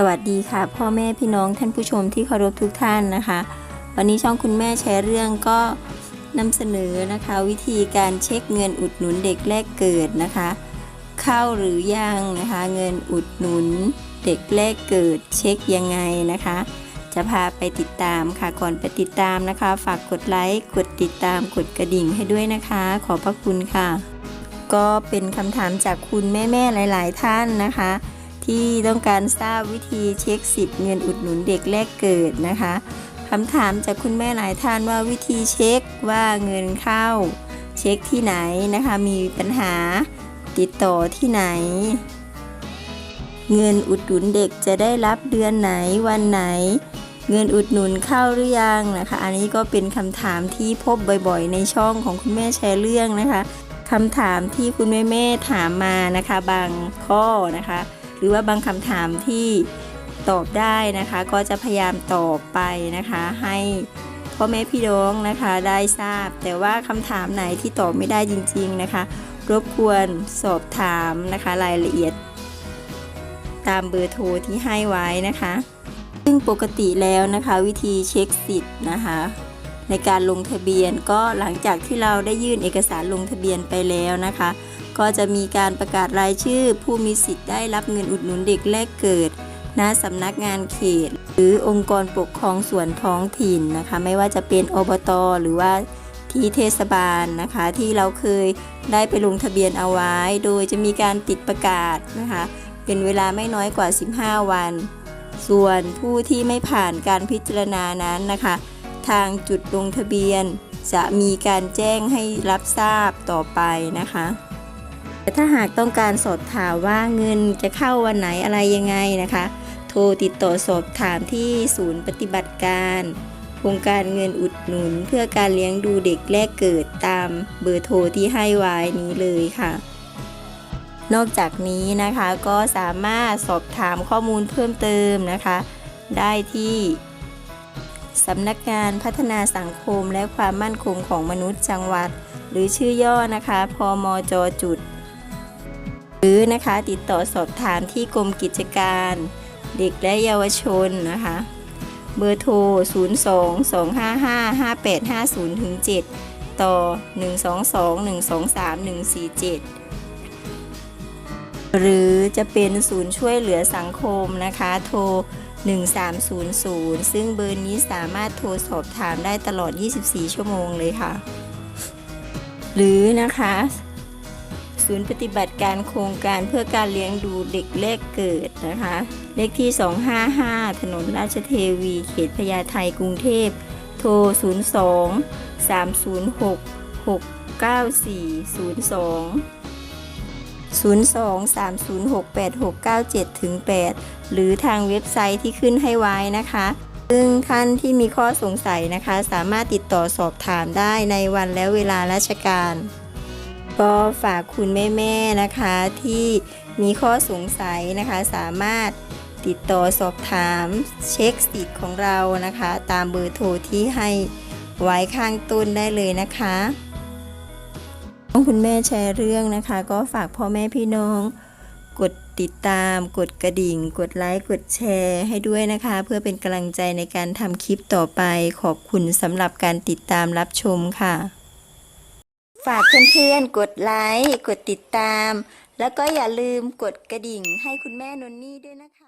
สวัสดีค่ะ พ่อแม่พี่น้องท่านผู้ชมที่เคารพทุกท่านนะคะ วันนี้ช่องคุณแม่แชร์เรื่องก็นำเสนอนะคะ วิธีการเช็คเงินอุดหนุนเด็กแรกเกิดนะคะ เข้าหรือยังนะคะ เงินอุดหนุนเด็กแรกเกิดเช็คยังไงนะคะ จะพาไปติดตามค่ะก่อนไปติดตามนะคะ ฝากกดไลค์กดติดตามกดกระดิ่งให้ด้วยนะคะ ขอบพระคุณค่ะ ก็เป็นคำถามจากคุณแม่ๆหลาย ๆ ท่านนะคะ ที่ต้องการทราบวิธีเช็คสิทธิ์เงินอุดหนุนเด็กแรกเกิดนะคะคำถามจากคุณแม่หลายท่านว่าวิธีเช็คว่าเงินเข้า เช็คที่ไหนนะคะ มีปัญหาติดต่อที่ไหน เงินอุดหนุนเด็กจะได้รับเดือนไหนวันไหน เงินอุดหนุนเข้าหรือยังนะคะ อันนี้ก็เป็นคำถามที่พบบ่อยๆ ในช่องของคุณแม่แชร์เรื่องนะคะคำถามที่คุณแม่แม่ๆถามมานะคะ บางข้อนะคะ หรือว่าบางคำถามที่ตอบได้นะคะ ก็จะพยายามตอบไปนะคะ ให้พ่อแม่พี่น้องนะคะได้ทราบ แต่ว่าคำถามไหนที่ตอบไม่ได้จริง ๆนะคะ รบกวนสอบถามนะคะรายละเอียด ตามเบอร์โทรที่ให้ไว้นะคะ ซึ่งปกติแล้วนะคะ วิธีเช็คสิทธิ์นะคะในการลงทะเบียนก็หลังจากที่เราได้ยื่นเอกสารลงทะเบียนไปแล้วนะคะ ก็จะมีการประกาศรายชื่อ ผู้มีสิทธิ์ได้รับเงินอุดหนุนเด็กแรกเกิดณสำนักงานเขต หรือองค์กรปกครองส่วนท้องถิ่นนะคะ ไม่ว่าจะเป็นอบตหรือว่าที่เทศบาลนะคะ ที่เราเคยได้ไปลงทะเบียนเอาไว้ โดยจะมีการติดประกาศนะคะ เป็นเวลาไม่น้อยกว่า 15 วัน ส่วนผู้ที่ไม่ผ่านการพิจารณานั้นนะคะ ทางจุดลงทะเบียน จะมีการแจ้งให้รับทราบต่อไปนะคะ ถ้าหากต้องการสอบถามว่าเงินจะเข้าวันไหนอะไรยังไงนะคะ โทรติดต่อสอบถามที่ศูนย์ปฏิบัติการโครงการเงินอุดหนุน เพื่อการเลี้ยงดูเด็กแรกเกิดตามเบอร์โทรที่ให้ไว้นี้เลยค่ะ นอกจากนี้นะคะก็สามารถสอบถามข้อมูลเพิ่มเติมนะคะ ได้ที่สำนักงานพัฒนาสังคมและความมั่นคงของมนุษย์จังหวัด หรือชื่อย่อนะคะ พมจจุด หรือนะคะติดต่อสอบถามที่กรมกิจการ เด็กและเยาวชนนะคะ เบอร์โทร 0 2 2 5 5 5 8 5 0ถึง7ต่อ 1 2 2 1 2 3 1 4 7 หรือจะเป็นศูนย์ช่วยเหลือสังคมนะคะ โทร 1300 ซึ่งเบอร์นี้สามารถโทรสอบถามได้ตลอด 24 ชั่วโมงเลยค่ะ หรือนะคะ ศูนย์ปฏิบัติการโครงการเพื่อการเลี้ยงดูเด็กแรกเกิดนะคะ เลขที่ 255 ถนนราชเทวี เขตพญาไทกรุงเทพ โทร 02 306 694 02 023068697ถึง8หรือทางเว็บไซต์ที่ขึ้นให้ไว้นะคะ ซึ่งท่านที่มีข้อสงสัยนะคะ สามารถติดต่อสอบถามได้ในวันและเวลาราชการ ก็ฝากคุณแม่ๆนะคะที่มีข้อสงสัยนะคะสามารถติดต่อสอบถามเช็คสิทธิ์ของเรานะคะ ตามเบอร์โทรที่ให้ไว้ข้างต้นได้เลยนะคะต้องคุณแม่แชร์เรื่องนะคะ ก็ฝากพ่อแม่พี่น้อง กดติดตาม กดกระดิ่ง กดไลค์กดแชร์ให้ด้วยนะคะ เพื่อเป็นกำลังใจในการทำคลิปต่อไป ขอบคุณสำหรับการติดตามรับชมค่ะ ฝากเพื่อนๆ กดไลค์ กดติดตาม แล้วก็อย่าลืมกดกระดิ่งให้คุณแม่นนนี่ด้วยนะคะ